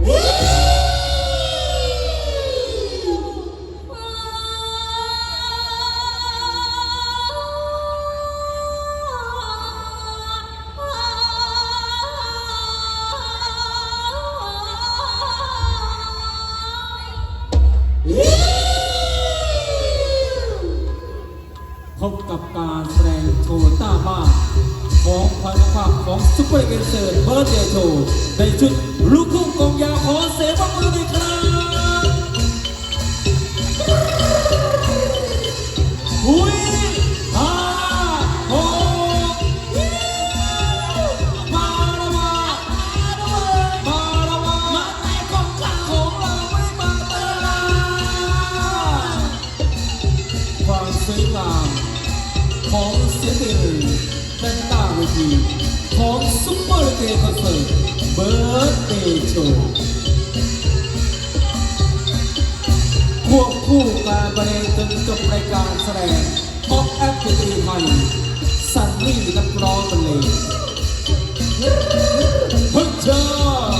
พบกับการแสดงโชว์ต้าบ้าของพลังภาพของซุปเปอร์เกนเซอร์เบอร์เดโชในชุดลูกทุ่งกองยา เดย์คอนเสิร์ตเบิร์ตเดย์โชว์ควบคู่การบรรลงจนจบรายการแสดงป๊อกแอปดนตรีไทยสันนี่นักร้องบรรเลงฮึ่ยจ้า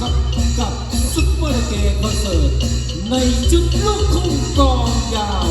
กับกับซุปเปอร์เกย์คอนเสิร์ตในจุดลูกทุ่งกองยาว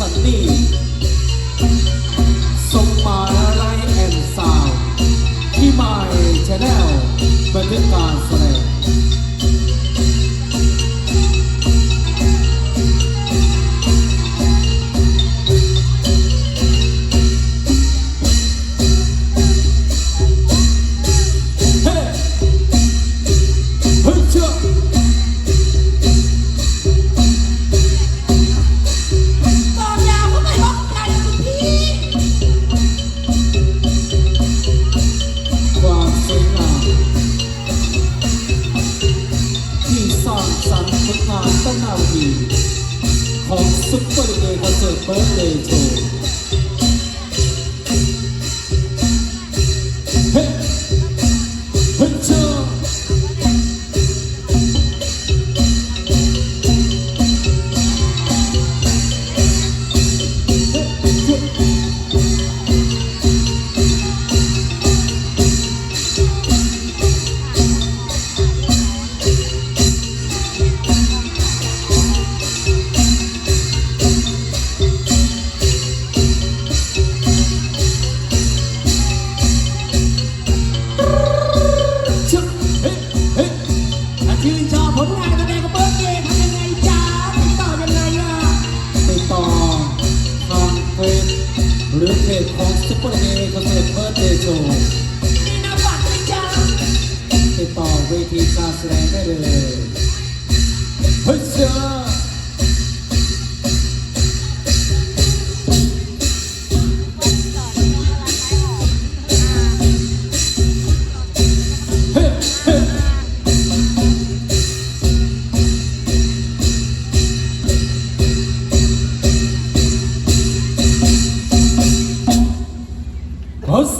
สันนี่